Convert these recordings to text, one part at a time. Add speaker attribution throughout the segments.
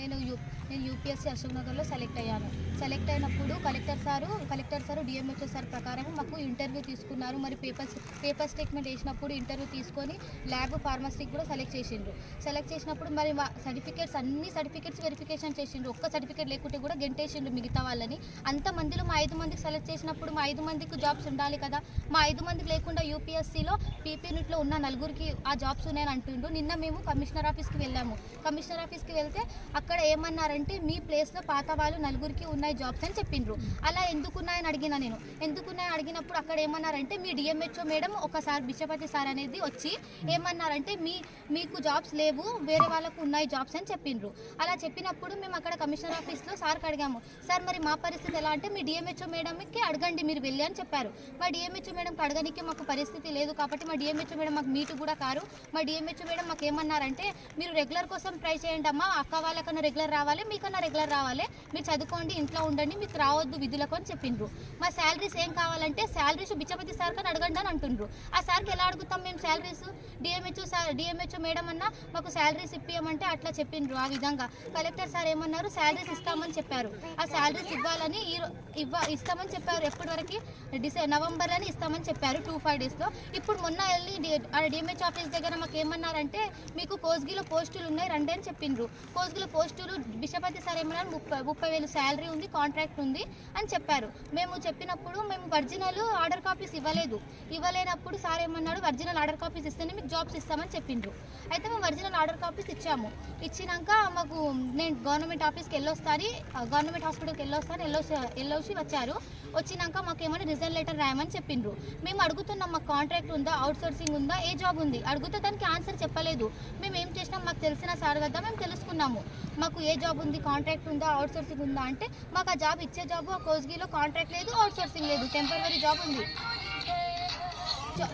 Speaker 1: నేను యూ నేను యూపీఎస్సీ అశోక్ నగర్లో సెలెక్ట్ అయ్యాను. సెలెక్ట్ అయినప్పుడు collector sir collector sir DMHO sir ప్రకారం మాకు ఇంటర్వ్యూ తీసుకున్నారు. మరి పేపర్స్ పేపర్ స్టేట్మెంట్ వేసినప్పుడు ఇంటర్వ్యూ తీసుకొని ల్యాబ్ ఫార్మసీకి కూడా సెలెక్ట్ చేసిండ్రు. సెలెక్ట్ చేసినప్పుడు మరి మా సర్టిఫికేట్స్ అన్ని సర్టిఫికేట్స్ వెరిఫికేషన్ చేసిండ్రు. ఒక్క సర్టిఫికేట్ లేకుంటే కూడా గెంటేసిండ్రు మిగతా వాళ్ళని. అంత మందిలో మా ఐదు మందికి సెలెక్ట్ చేసినప్పుడు మా ఐదు మందికి జాబ్స్ ఉండాలి కదా. మా ఐదు మందికి లేకుండా యూపీఎస్సీలో పీపీనిట్లో ఉన్న నలుగురికి ఆ జాబ్స్ ఉన్నాయని అంటుండ్రు. నిన్న మేము కమిషనర్ ఆఫీస్కి వెళ్ళాము. కమిషనర్ ఆఫీస్కి వెళ్తే అక్కడ ఏమన్నారంటే మీ ప్లేస్లో పాత వాళ్ళు నలుగురికి ఉన్నాయి జాబ్స్ అని చెప్పిండ్రు. అలా ఎందుకున్నాయని అడిగిన నేను. ఎందుకున్నాయని అడిగినప్పుడు అక్కడ ఏమన్నారంటే మీ డిఎంహెచ్ఓ మేడం ఒకసారి బిషపతి సార్ అనేది వచ్చి ఏమన్నారంటే మీ మీకు జాబ్స్ లేవు వేరే వాళ్ళకు ఉన్నాయి జాబ్స్ అని చెప్పిండ్రు. అలా చెప్పినప్పుడు మేము అక్కడ కమిషనర్ ఆఫీస్లో సార్కి అడిగాము. సార్ మరి మా పరిస్థితి ఎలా అంటే మీ డిఎంహెచ్ఓ మేడంకి అడగండి మీరు వెళ్ళి అని చెప్పారు. మా డిఎంహెచ్ఓ మేడంకి అడగడానికి మాకు పరిస్థితి లేదు కాబట్టి మా డిఎంహెచ్ఓ మేడం మాకు మీటు కూడా కారు. మా డిఎంహెచ్ఓ మేడం మాకు ఏమన్నారంటే మీరు రెగ్యులర్ కోసం ట్రై చేయండి అమ్మా అక్క వాళ్ళకన్నా రెగ్యులర్ రావాలి మీకన్నా రెగ్యులర్ రావాలి. మీరు చదువుకోండి ఇంట్లో ఉండండి మీకు రావద్దు విధులకు అని చెప్పిండ్రు. మా శాలరీస్ ఏం కావాలంటే శాలరీస్ బిచ్చపతి సార్ కానీ అడగండి అని అంటుండ్రు. ఆ సార్కి ఎలా అడుగుతాం మేము salaries? DMHO sir DMHO madam అన్న మాకు శాలరీస్ ఇప్పియమంటే అట్లా చెప్పిండ్రు ఆ విధంగా. కలెక్టర్ సార్ ఏమన్నారు? శాలరీస్ ఇస్తామని చెప్పారు. ఆ శాలరీస్ ఇవ్వాలని ఈ ఇవ్వ ఇస్తామని చెప్పారు ఎప్పటి వరకు? డిసె నవంబర్ అని ఇస్తామని చెప్పారు టూ ఫైవ్ డేస్లో ఇప్పుడు మొన్న వెళ్ళి డిఎంహెచ్ ఆఫీస్ దగ్గర మాకు ఏమన్నారంటే మీకు కోస్గిలో పోస్టులు ఉన్నాయి రండి అని చెప్పిండ్రు. కోస్గిలో పోస్టులు బిషపతి సార్ ఏమన్నా ముప్పై ముప్పై వేలు శాలరీ ఉంది కాంట్రాక్ట్ ఉంది అని చెప్పారు. మేము చెప్పినప్పుడు మేము ఒరిజినల్ ఆర్డర్ కాపీస్ ఇవ్వలేదు. ఇవ్వలేనప్పుడు సార్ ఏమన్నాడు ఒరిజినల్ ఆర్డర్ కాపీస్ ఇస్తేనే మీకు జాబ్స్ ఇస్తామని చెప్పిండ్రు. అయితే మేము ఒరిజినల్ ఆర్డర్ కాపీస్ ఇచ్చాము. ఇచ్చినాక మాకు నేను గవర్నమెంట్ ఆఫీస్కి వెళ్ళొస్తాను గవర్నమెంట్ హాస్పిటల్కి వెళ్ళొస్తాను వెళ్ళొచ్చి వెళ్ళొచ్చి వచ్చారు. వచ్చినాక మాకు ఏమైనా రిజల్ట్ లెటర్ రాయమని చెప్పిండ్రు. మేము అడుగుతున్నాం మాకు కాంట్రాక్ట్ ఉందా అవుట్ సోర్సింగ్ ఉందా ఏ జాబ్ ఉంది? అడుగుతే దానికి ఆన్సర్ చెప్పలేదు. మేము ఏం చేసినాం మాకు తెలిసిన సార్ వద్ద మేము తెలుసుకున్నాము. మాకు ఏ జాబ్ ఉంది కాంట్రాక్ట్ ఉందా అవుట్ సోర్సింగ్ ఉందా అంటే మాకు ఆ జాబ్ ఇచ్చే జాబ్ ఆ కోస్గిలో కాంట్రాక్ట్ లేదు అవుట్ సోర్సింగ్ లేదు టెంపరీ జాబ్ ఉంది.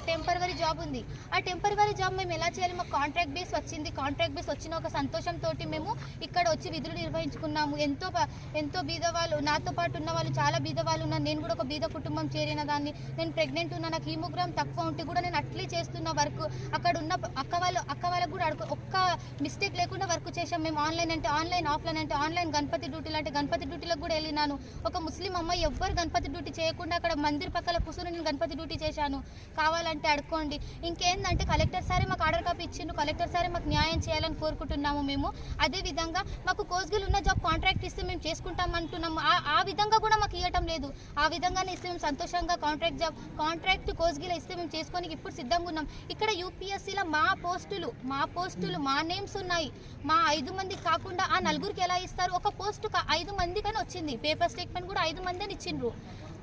Speaker 1: టెంపరీ జాబ్ ఉంది. ఆ టెంపరీ జాబ్ మేము ఎలా చేయాలి? మాకు కాంట్రాక్ట్ బేస్ వచ్చింది. కాంట్రాక్ట్ బేస్ వచ్చిన ఒక సంతోషంతో మేము ఇక్కడ వచ్చి విధులు నిర్వహించుకున్నాము. ఎంతో ఎంతో బీద వాళ్ళు నాతో పాటు ఉన్న వాళ్ళు చాలా బీద వాళ్ళు ఉన్నారు. నేను కూడా ఒక బీద కుటుంబం చేరిన దాన్ని. నేను ప్రెగ్నెంట్ ఉన్నా నాకు హీమోగ్రామ్ తక్కువ ఉంటే కూడా నేను అట్లే చేస్తున్న వర్క్ అక్కడ ఉన్న అక్క వాళ్ళు అక్క వాళ్ళకు కూడా అడుగు ఒక్క మిస్టేక్ లేకుండా వర్క్ చేసాం మేము. ఆన్లైన్ అంటే ఆన్లైన్ ఆఫ్లైన్ అంటే ఆన్లైన్ గణపతి డ్యూటీలు అంటే గణపతి డ్యూటీలకు కూడా వెళ్ళినాను. ఒక ముస్లిం అమ్మాయి ఎవ్వరు గణపతి డ్యూటీ చేయకుండా అక్కడ మందిర్ పక్కల కూర్చొని నేను గణపతి డ్యూటీ చేశాను. కావాలి కావాలంటే అడుక్కోండి. ఇంకేందంటే కలెక్టర్ సారే మాకు ఆర్డర్ కాపీ ఇచ్చిండ్రు కలెక్టర్ సారే మాకు న్యాయం చేయాలని కోరుకుంటున్నాము మేము. అదే విధంగా మాకు కోస్గిల్ ఉన్న జాబ్ కాంట్రాక్ట్ ఇస్తే మేము చేసుకుంటాం అంటున్నాము. ఆ- ఆ విధంగా కూడా మాకు ఇవ్వటం లేదు. ఆ విధంగానే ఇస్తే మేము సంతోషంగా కాంట్రాక్ట్ జాబ్ కాంట్రాక్ట్ కోస్గిల్ ఇస్తే మేము చేసుకొని ఇప్పుడు సిద్ధంగా ఉన్నాం. ఇక్కడ యూపీఎస్సీలో మా పోస్టులు మా పోస్టులు మా నేమ్స్ ఉన్నాయి. మా ఐదు మందికి కాకుండా ఆ నలుగురికి ఎలా ఇస్తారు? ఒక పోస్ట్ ఐదు మందికని వచ్చింది. పేపర్ స్టేట్మెంట్ కూడా ఐదు మంది అని ఇచ్చిండ్రు.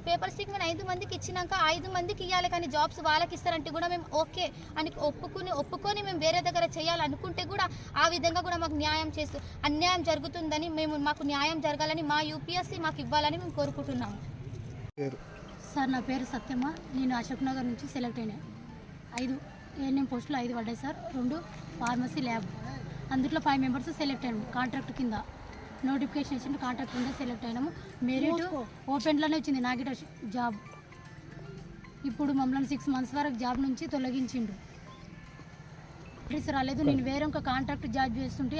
Speaker 1: పేపర్ స్టేట్మెంట్ ఐదు మందికి ఇచ్చినాక ఐదు మందికి ఇవ్వాలి కానీ జాబ్స్ వాళ్ళకి ఇస్తారంటే కూడా మేము ఓకే అని ఒప్పుకుని ఒప్పుకొని మేము వేరే దగ్గర చేయాలనుకుంటే కూడా ఆ విధంగా కూడా మాకు న్యాయం చేస్తూ అన్యాయం జరుగుతుందని మేము మాకు న్యాయం జరగాలని మా యూపీఎస్సీ మాకు ఇవ్వాలని మేము కోరుకుంటున్నాము.
Speaker 2: సార్ నా పేరు సత్యమ్మ. నేను అశోక్ నగర్ నుంచి సెలెక్ట్ అయినా. ఐదు ఏఎన్ఎం పోస్టులు ఐదు పడ్డాయి సార్. రెండు ఫార్మసీ ల్యాబ్. అందులో ఫైవ్ మెంబర్స్ సెలెక్ట్ అయ్యాము కాంట్రాక్ట్ కింద. నోటిఫికేషన్ ఇచ్చిండు కాంట్రాక్ట్ కింద సెలెక్ట్ అయినాము. మెరిట్ ఓపెన్లోనే వచ్చింది నాగిట జాబ్ ఇప్పుడు మమ్మల్ని సిక్స్ మంత్స్ వరకు జాబ్ నుంచి తొలగించిండు. అడ్రస్ రాలేదు నేను వేరే ఒక కాంట్రాక్ట్ జాబ్ చేస్తుంటే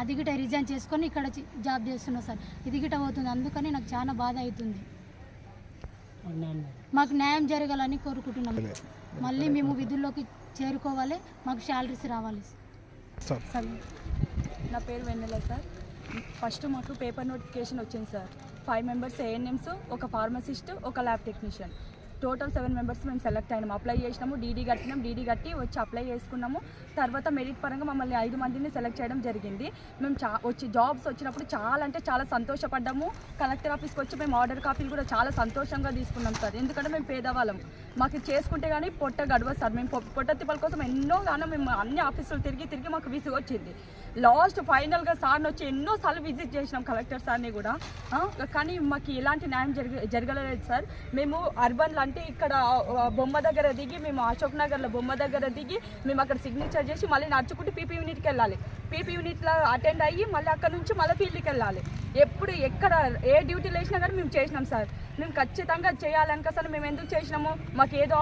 Speaker 2: అది గిట రిజైన్ చేసుకొని ఇక్కడ జాబ్ చేస్తున్నా సార్. ఇది గిట అవుతుంది అందుకని నాకు చాలా బాధ అవుతుంది మాకు న్యాయం జరగాలని కోరుకుంటున్నాం. మళ్ళీ మేము విధుల్లోకి చేరుకోవాలి మాకు శాలరీస్ రావాలి.
Speaker 3: సార్.
Speaker 2: సార్.
Speaker 4: నా పేరు వెన్నెల సార్. ఫస్ట్ మాకు పేపర్ నోటిఫికేషన్ వచ్చింది సార్. ఫైవ్ మెంబర్స్ ఏఎన్ఎమ్స్ ఒక ఫార్మసిస్ట్ ఒక lab technician total seven members మేము సెలెక్ట్ అయినాము అప్లై చేసినాము డీడీ కట్టినాం. డీడీ కట్టి వచ్చి అప్లై చేసుకున్నాము. తర్వాత మెరిట్ పరంగా మమ్మల్ని ఐదు మందిని సెలెక్ట్ చేయడం జరిగింది. మేము చా వచ్చి జాబ్స్ వచ్చినప్పుడు చాలా అంటే చాలా సంతోషపడ్డాము. కలెక్టర్ ఆఫీస్కి వచ్చి మేము ఆర్డర్ కాపీలు కూడా చాలా సంతోషంగా తీసుకున్నాం సార్. ఎందుకంటే మేము పేదవాళ్ళం. మాకు చేసుకుంటే కానీ పొట్ట గడవదు సార్. మేము పొ- పొట్ట తిప్పల కోసం ఎన్నో గానో మేము అన్ని ఆఫీసులు తిరిగి తిరిగి మాకు విసుగు వచ్చింది. లాస్ట్ ఫైనల్గా సార్ని వచ్చి ఎన్నోసార్లు విజిట్ చేసినాం కలెక్టర్ సార్ని కూడా. కానీ మాకు ఎలాంటి న్యాయం జరగ జరగలేదు సార్. మేము అర్బన్లో అంటే ఇక్కడ బొమ్మ దగ్గర దిగి మేము అశోక్ నగర్లో బొమ్మ దగ్గర దిగి మేము అక్కడ సిగ్నేచర్ చేసి మళ్ళీ నడుచుకుంటూ పీపీ యూనిట్కి వెళ్ళాలి. పీపీ యూనిట్లో అటెండ్ అయ్యి మళ్ళీ అక్కడ నుంచి మళ్ళీ ఫీల్డ్కి వెళ్ళాలి. ఎప్పుడు ఎక్కడ ఏ డ్యూటీలు వేసినా కానీ మేము చేసినాం సార్. మేము ఖచ్చితంగా చేయాలని అసలు మేము ఎందుకు చేసినాము మాకు ఏదో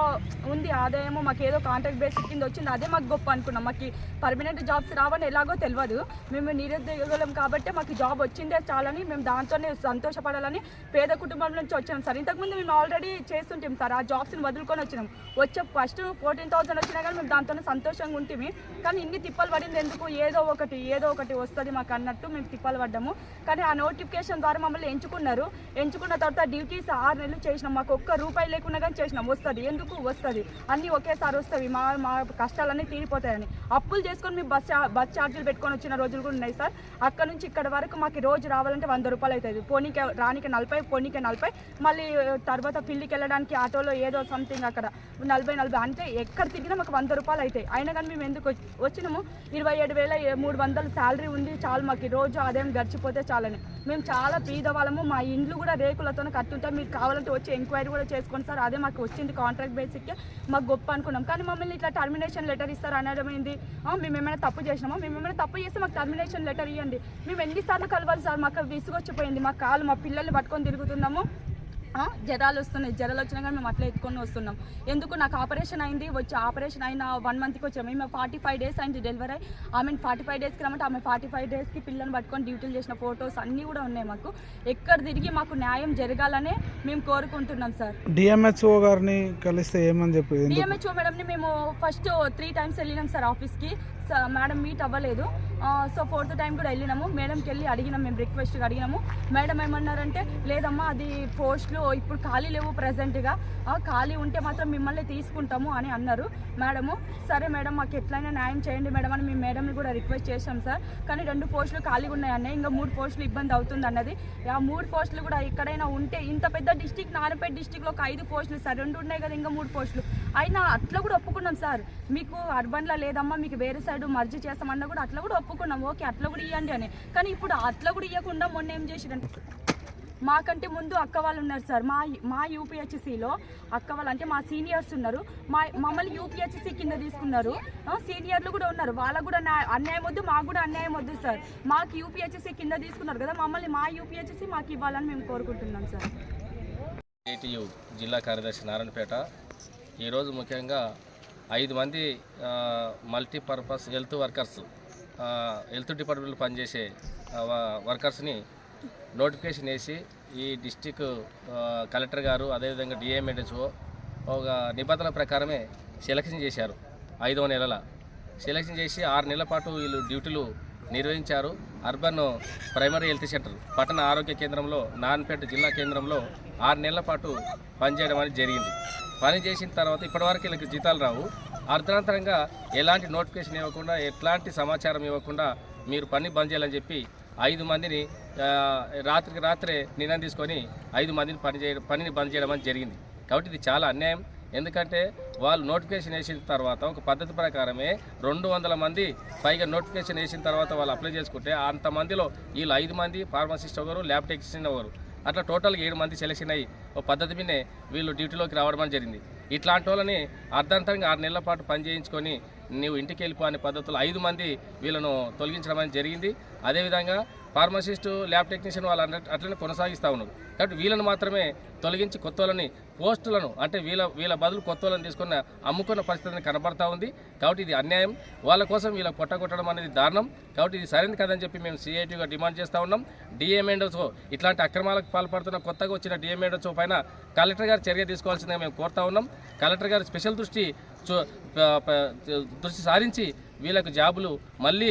Speaker 4: ఉంది ఆదాయము మాకు ఏదో కాంట్రాక్ట్ బేసిక్ కింద వచ్చింది అదే మాకు గొప్ప అనుకున్నాం. మాకు పర్మనెంట్ జాబ్స్ రావని ఎలాగో తెలియదు. మేము నిరుద్యోగులం కాబట్టి మాకు జాబ్ వచ్చిందే చాలని మేము దాంతోనే సంతోషపడాలని పేద కుటుంబం నుంచి వచ్చాం సార్. ఇంతకుముందు మేము ఆల్రెడీ చేస్తుంటాం సార్ ఆ జాబ్స్ని వదులుకొని వచ్చినాం. వచ్చే ఫస్ట్ ఫోర్టీన్ థౌసండ్ వచ్చినా కానీ మేము దాంతోనే సంతోషంగా ఉంటుంది కానీ ఇన్ని తిప్పలు పడింది ఎందుకు? ఏదో ఒకటి ఏదో ఒకటి వస్తుంది మాకు అన్నట్టు మేము తిప్పలు పడ్డాము. కానీ ఆ నోటిఫికేషన్ ద్వారా మమ్మల్ని ఎంచుకున్నారు. ఎంచుకున్న తర్వాత కనీసం ఆరు నెలలు చేసినాం. మాకు ఒక్క రూపాయి లేకుండా కానీ చేసినాం. వస్తుంది. ఎందుకు? వస్తుంది. అన్నీ ఒకేసారి వస్తుంది మా మా కష్టాలన్నీ తీరిపోతాయని. అప్పులు చేసుకొని మేము బస్ చా- బస్ ఛార్జీలు పెట్టుకొని వచ్చిన రోజులు కూడా ఉన్నాయి సార్. అక్కడ నుంచి ఇక్కడ వరకు మాకు రోజు రావాలంటే వంద రూపాయలు అవుతుంది. పోనీకి రానికి నలభై పోనీకి నలభై. మళ్ళీ తర్వాత పిల్లికి వెళ్ళడానికి ఆటోలో ఏదో సంథింగ్ అక్కడ నలభై నలభై. అంటే ఎక్కడ తిరిగినా మాకు వంద రూపాయలు అవుతాయి. అయినా కానీ మేము ఎందుకు వచ్చి- వచ్చినాము? ఇరవై ఏడు వేల మూడు వందలు శాలరీ ఉంది. చాలు మాకు రోజు అదేం గడిచిపోతే చాలని. మేము చాలా పేదవాళ్ళము మా ఇండ్లు కూడా రేకులతో కట్టుంటే. మీరు కావాలంటే వచ్చి ఎంక్వైరీ కూడా చేసుకోండి సార్. అదే మాకు వచ్చింది కాంట్రాక్ట్ బేసిక్ మాకు గొప్ప అనుకున్నాం. కానీ మమ్మల్ని ఇట్లా టర్మినేషన్ లెటర్ ఇస్తారు అనడం ఏంది? మేము ఏమైనా తప్పు చేసినామా? మేము ఏమైనా తప్పు చేస్తే మాకు టర్మినేషన్ లెటర్ ఇవ్వండి మేము ఎన్నిసార్లు కలవాలి సార్? మాకు విసుగొచ్చిపోయింది. మా కాలు మా పిల్లల్ని పట్టుకొని తిరుగుతున్నాము. జ్వరాలు వస్తున్నాయి. జ్వరాలు వచ్చినా కానీ మేము అట్లా ఎత్తుకొని వస్తున్నాం. ఎందుకు? నాకు ఆపరేషన్ అయింది. వచ్చి ఆపరేషన్ అయిన వన్ మంత్కి వచ్చాము మేము ఫార్టీ ఫైవ్ డేస్ అయింది డెలివరీ అయ్యి ఆమె ఫార్టీ ఫైవ్ డేస్కి రమ్మంటే ఆమె ఫార్టీ ఫైవ్ డేస్కి పిల్లల్ని పట్టుకొని డ్యూటీలు చేసిన ఫొటోస్ అన్నీ కూడా ఉన్నాయి మాకు. ఎక్కడ తిరిగి మాకు న్యాయం జరగాలనే మేము కోరుకుంటున్నాం సార్
Speaker 3: డిఎంహెచ్ఓ గారిని కలిస్తే ఏమని చెప్పి?
Speaker 4: డిఎంహెచ్ఓ మేడంని మేము ఫస్ట్ త్రీ టైమ్స్ వెళ్ళినాం సార్ ఆఫీస్కి మేడం మీట్ అవ్వలేదు. సో ఫోర్త్ టైం కూడా వెళ్ళినాము. మేడంకి వెళ్ళి అడిగినాం మేము రిక్వెస్ట్గా అడిగినాము. మేడం ఏమన్నారంటే లేదమ్మా అది పోస్టులు ఇప్పుడు ఖాళీ లేవు ప్రజెంట్గా ఖాళీ ఉంటే మాత్రం మిమ్మల్ని తీసుకుంటాము అని అన్నారు. మేడము సరే మేడం మాకు ఎట్లయినా న్యాయం చేయండి మేడం అని మేము మేడంని కూడా రిక్వెస్ట్ చేసాం సార్. కానీ రెండు పోస్టులు ఖాళీగా ఉన్నాయి ఇంకా మూడు పోస్టులు ఇబ్బంది అవుతుంది అన్నది. ఆ మూడు పోస్టులు కూడా ఎక్కడైనా ఉంటే ఇంత పెద్ద డిస్టిక్ నారాయణపేట డిస్టిక్లో ఒక ఐదు పోస్టులు సార్. రెండు ఉన్నాయి కదా ఇంకా మూడు పోస్టులు. అయినా అట్లా కూడా ఒప్పుకున్నాం సార్. మీకు అర్బన్లో లేదమ్మా మీకు వేరే చేశాడు మర్జీ చేస్తామన్నా కూడా అట్లా కూడా ఒప్పుకున్నాం. ఓకే అట్లా కూడా ఇవ్వండి అని. కానీ ఇప్పుడు అట్లా కూడా ఇవ్వకుండా మొన్న ఏం చేసిరంటే మాకంటే ముందు అక్క వాళ్ళు ఉన్నారు సార్. మా మా యూపీహెచ్సిలో అక్క వాళ్ళు అంటే మా సీనియర్స్ ఉన్నారు. మా మమ్మల్ని యూపీహెచ్సి కింద తీసుకున్నారు. సీనియర్లు కూడా ఉన్నారు. వాళ్ళకు కూడా నా- అన్యాయం వద్దు మాకు కూడా అన్యాయం వద్దు సార్. మాకు యూపీహెచ్సి కింద తీసుకున్నారు కదా మమ్మల్ని మా యూపీహెచ్సి మాకు ఇవ్వాలని మేము కోరుకుంటున్నాం సార్.
Speaker 5: ఏటీయు జిల్లా కార్యదర్శి నారాయణపేట. ఈరోజు ముఖ్యంగా ఐదు మంది మల్టీపర్పస్ హెల్త్ వర్కర్స్ హెల్త్ డిపార్ట్మెంట్లో పనిచేసే వర్కర్స్ని నోటిఫికేషన్ వేసి ఈ డిస్టిక్ కలెక్టర్ గారు అదేవిధంగా డిఎంఎడ్హెచ్ఓ ఒక నిబంధనల ప్రకారమే సెలక్షన్ చేశారు ఐదవ నెలల. సెలక్షన్ చేసి ఆరు నెలల పాటు వీళ్ళు డ్యూటీలు నిర్వహించారు అర్బన్ ప్రైమరీ హెల్త్ సెంటర్ పట్టణ ఆరోగ్య కేంద్రంలో నాన్పేట జిల్లా కేంద్రంలో ఆరు నెలల పాటు పనిచేయడం అనేది జరిగింది. పని చేసిన తర్వాత ఇప్పటివరకు వీళ్ళకి జీతాలు రావు. అర్ధనంతరంగా ఎలాంటి నోటిఫికేషన్ ఇవ్వకుండా ఎట్లాంటి సమాచారం ఇవ్వకుండా మీరు పని బంద్ చేయాలని చెప్పి ఐదు మందిని రాత్రికి రాత్రే నిర్ణయం తీసుకొని ఐదు మందిని పని చేయ పనిని బంద్ చేయడం అనేది జరిగింది. కాబట్టి ఇది చాలా అన్యాయం. ఎందుకంటే వాళ్ళు నోటిఫికేషన్ వేసిన తర్వాత ఒక పద్ధతి ప్రకారమే రెండు వందల మంది పైగా నోటిఫికేషన్ వేసిన తర్వాత వాళ్ళు అప్లై చేసుకుంటే అంతమందిలో వీళ్ళు ఐదు మంది ఫార్మసిస్ట్ ఒకరు ల్యాబ్ టెక్నీషియన్ ఒకరు అట్లా టోటల్గా ఏడు మంది సెలెక్షన్ అయ్యి పద్ధతి మీదే వీళ్ళు డ్యూటీలోకి రావడం జరిగింది. ఇట్లాంటి వాళ్ళని అర్ధాంతరంగా ఆరు నెలల పాటు పని చేయించుకొని నీవు ఇంటికి వెళ్ళిపో అనే పద్ధతులు ఐదు మంది వీళ్ళను తొలగించడం అనేది జరిగింది. అదేవిధంగా ఫార్మసిస్టు ల్యాబ్ టెక్నీషియన్ వాళ్ళు అట్లనే కొనసాగిస్తూ ఉన్నారు. కాబట్టి వీళ్ళని మాత్రమే తొలగించి కొత్త వాళ్ళని పోస్టులను అంటే వీళ్ళ వీళ్ళ బదులు కొత్త వాళ్ళని తీసుకున్న అమ్ముకున్న పరిస్థితిని కనబడతా ఉంది. కాబట్టి ఇది అన్యాయం. వాళ్ళ కోసం వీళ్ళ కొట్టగొట్టడం అనేది దారుణం. కాబట్టి ఇది సరైనది కాదని చెప్పి మేము సిఐటిగా డిమాండ్ చేస్తూ ఉన్నాం. డిఎంఎండోస్ ఇట్లాంటి అక్రమాలకు పాల్పడుతున్న కొత్తగా వచ్చిన డిఎంఎండోసో పైన కలెక్టర్ గారు చర్య తీసుకోవాల్సిందిగా మేము కోరుతా ఉన్నాం. కలెక్టర్ గారు స్పెషల్ దృష్టి చూ- దృష్టి సారించి వీళ్ళకు జాబులు మళ్ళీ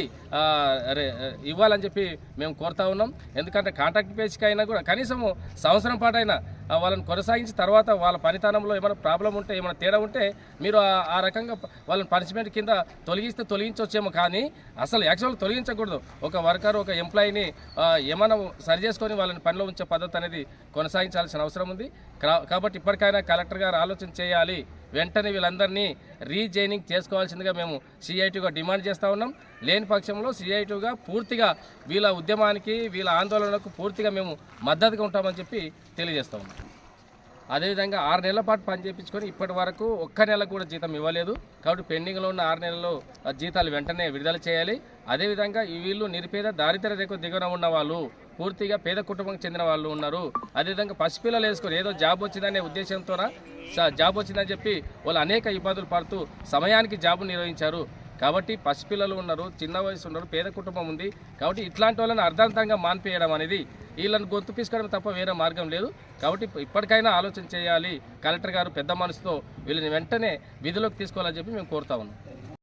Speaker 5: ఇవ్వాలని చెప్పి మేము కోరుతా ఉన్నాం. ఎందుకంటే కాంట్రాక్ట్ బేసిక్ అయినా కూడా కనీసం సంవత్సరం పాటైనా వాళ్ళని కొనసాగించి తర్వాత వాళ్ళ పనితనంలో ఏమైనా ప్రాబ్లం ఉంటే ఏమైనా తేడా ఉంటే మీరు ఆ- రకంగా వాళ్ళని పనిష్మెంట్ కింద తొలగిస్తే తొలగించవచ్చేమో కానీ అసలు యాక్చువల్ తొలగించకూడదు. ఒక వర్కర్ ఒక ఎంప్లాయీని ఏమైనా సరి చేసుకొని వాళ్ళని పనిలో ఉంచే పద్ధతి అనేది కొనసాగించాల్సిన అవసరం ఉంది. కా- కాబట్టి ఇప్పటికైనా కలెక్టర్ గారు ఆలోచన చేయాలి. వెంటనే వీళ్ళందరినీ రీజైనింగ్ చేసుకోవాల్సిందిగా మేము సిఐటిగా డిమాండ్ చేస్తూ ఉన్నాం. లేని పక్షంలో సిఐటిగా పూర్తిగా వీళ్ళ ఉద్యమానికి వీళ్ళ ఆందోళనకు పూర్తిగా మేము మద్దతుగా ఉంటామని చెప్పి తెలియజేస్తా ఉన్నాం. అదేవిధంగా ఆరు నెలల పాటు పని చేయించుకొని ఇప్పటి వరకు ఒక్క నెల కూడా జీతం ఇవ్వలేదు. కాబట్టి పెండింగ్లో ఉన్న ఆరు నెలల్లో ఆ జీతాలు వెంటనే విడుదల చేయాలి. అదేవిధంగా ఈ వీళ్ళు నిరుపేద దారిద్ర రేఖ దిగున ఉన్న వాళ్ళు పూర్తిగా పేద కుటుంబం చెందిన వాళ్ళు ఉన్నారు. అదేవిధంగా పసిపిల్లలు వేసుకొని ఏదో జాబ్ వచ్చిందనే ఉద్దేశంతో స- జాబ్ వచ్చిందని చెప్పి వాళ్ళు అనేక ఇబ్బందులు పడుతూ సమయానికి జాబు నిర్వహించారు. కాబట్టి పసిపిల్లలు ఉన్నారు చిన్న వయసు ఉన్నారు పేద కుటుంబం ఉంది. కాబట్టి ఇట్లాంటి వాళ్ళని అర్ధాంతంగా మాన్పేయడం అనేది వీళ్ళని గొంతు పీసుకోవడం తప్ప వేరే మార్గం లేదు. కాబట్టి ఇప్పటికైనా ఆలోచన చేయాలి. కలెక్టర్ గారు పెద్ద మనసుతో వీళ్ళని వెంటనే విధిలోకి తీసుకోవాలని చెప్పి మేము కోరుతా ఉన్నాం.